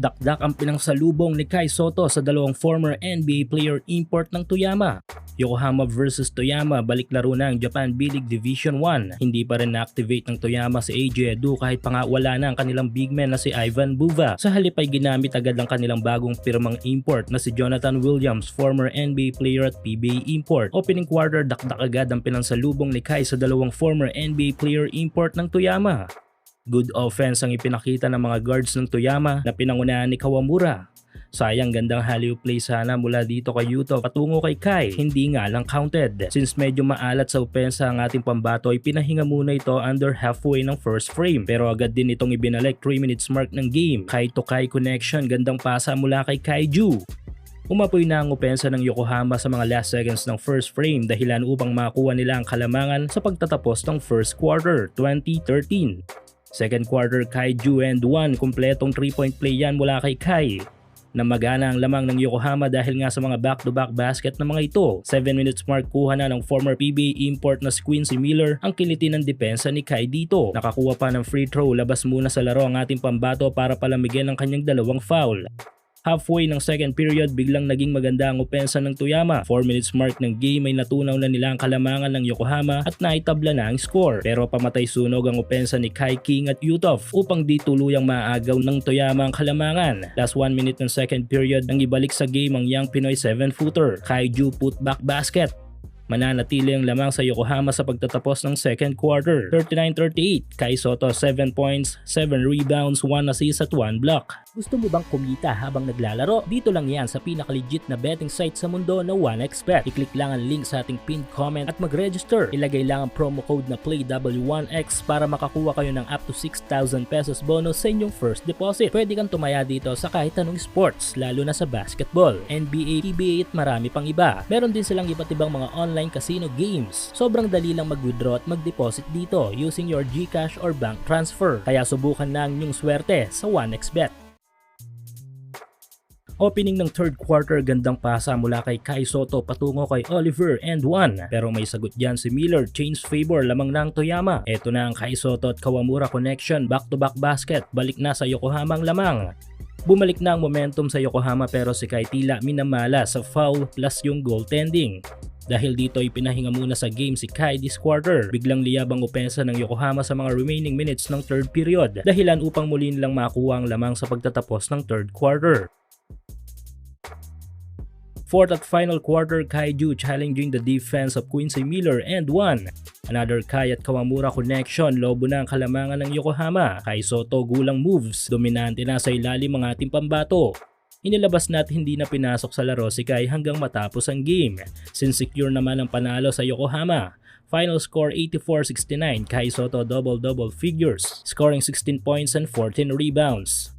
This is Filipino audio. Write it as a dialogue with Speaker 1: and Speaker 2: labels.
Speaker 1: Dakdak ang pinangsalubong ni Kai Soto sa dalawang former NBA player import ng Toyama. Yokohama versus Toyama, balik laro na ang Japan B-League Division 1. Hindi pa rin na-activate ng Toyama si AJ Edu kahit pa nga wala na ang kanilang big man na si Ivan Buva. Sa halip ay ginamit agad ang kanilang bagong pirmang import na si Jonathan Williams, former NBA player at PBA import. Opening quarter, dakdak agad ang pinansalubong ni Kai sa dalawang former NBA player import ng Toyama. Good offense ang ipinakita ng mga guards ng Toyama na pinangunahan ni Kawamura. Sayang gandang hallyu play sana mula dito kay Yuto patungo kay Kai, hindi nga lang counted. Since medyo maalat sa opensa ang ating pambato ay pinahinga muna ito under halfway ng first frame. Pero agad din itong ibinalik 3 minutes mark ng game. Kai to Kai connection, gandang pasa mula kay Kaiju. Umapoy na ang opensa ng Yokohama sa mga last seconds ng first frame dahilan upang makuha nila ang kalamangan sa pagtatapos ng first quarter 2013. Second quarter Kaiju and 1 kumpletong 3-point play yan mula kay Kai. Namagana ang lamang ng Yokohama dahil nga sa mga back-to-back basket ng mga ito. 7 minutes mark kuha na ng former PBA import na si Quincy Miller ang kiliti ng depensa ni Kai dito. Nakakuha pa ng free throw, labas muna sa laro ang ating pambato para palamigin ang kanyang dalawang foul. Halfway ng second period, biglang naging maganda ang opensa ng Toyama. 4 minutes mark ng game ay natunaw na nila ang kalamangan ng Yokohama at naitabla na ang score. Pero pamatay sunog ang opensa ni Kai King at Yutof upang di tuluyang maagaw ng Toyama ang kalamangan. Last 1 minute ng second period nang ibalik sa game ang young Pinoy 7-footer, Kaiju putback basket. Mananatili ang lamang sa Yokohama sa pagtatapos ng second quarter. 39-38, Kai Soto 7 points, 7 rebounds, 1 assist at 1 block. Gusto mo bang kumita habang naglalaro? Dito lang yan sa pinaka-legit na betting site sa mundo na 1xBet. I-click lang ang link sa ating pinned comment at mag-register. Ilagay lang ang promo code na PLAYW1X para makakuha kayo ng up to 6,000 pesos bonus sa inyong first deposit. Pwede kang tumaya dito sa kahit anong sports, lalo na sa basketball, NBA, PBA at marami pang iba. Meron din silang iba't ibang mga online casino games. Sobrang dali lang mag-withdraw at mag-deposit dito using your GCash or bank transfer. Kaya subukan na ang inyong swerte sa 1xBet. Opening ng third quarter, gandang pasa mula kay Kai Soto patungo kay Oliver and 1. Pero may sagot dyan si Miller, change favor lamang ng Toyama. Ito na ang Kai Soto at Kawamura connection, back-to-back basket, balik na sa Yokohama ang lamang. Bumalik na ang momentum sa Yokohama pero si Kai tila minamala sa foul plus yung goaltending. Dahil dito ay pinahinga muna sa game si Kai this quarter. Biglang liyab ang opensa ng Yokohama sa mga remaining minutes ng third period. Dahilan upang muli nilang makuha ang lamang sa pagtatapos ng third quarter. Fourth at final quarter, Kaiju challenging the defense of Quincy Miller and won. Another Kai at Kawamura connection, lobo na ang kalamangan ng Yokohama. Kai Soto gulang moves, dominante na sa ilalim ang ating pambato. Inilabas na at hindi na pinasok sa laro si Kai hanggang matapos ang game. Since secure naman ang panalo sa Yokohama. Final score 84-69, Kai Soto double-double figures, scoring 16 points and 14 rebounds.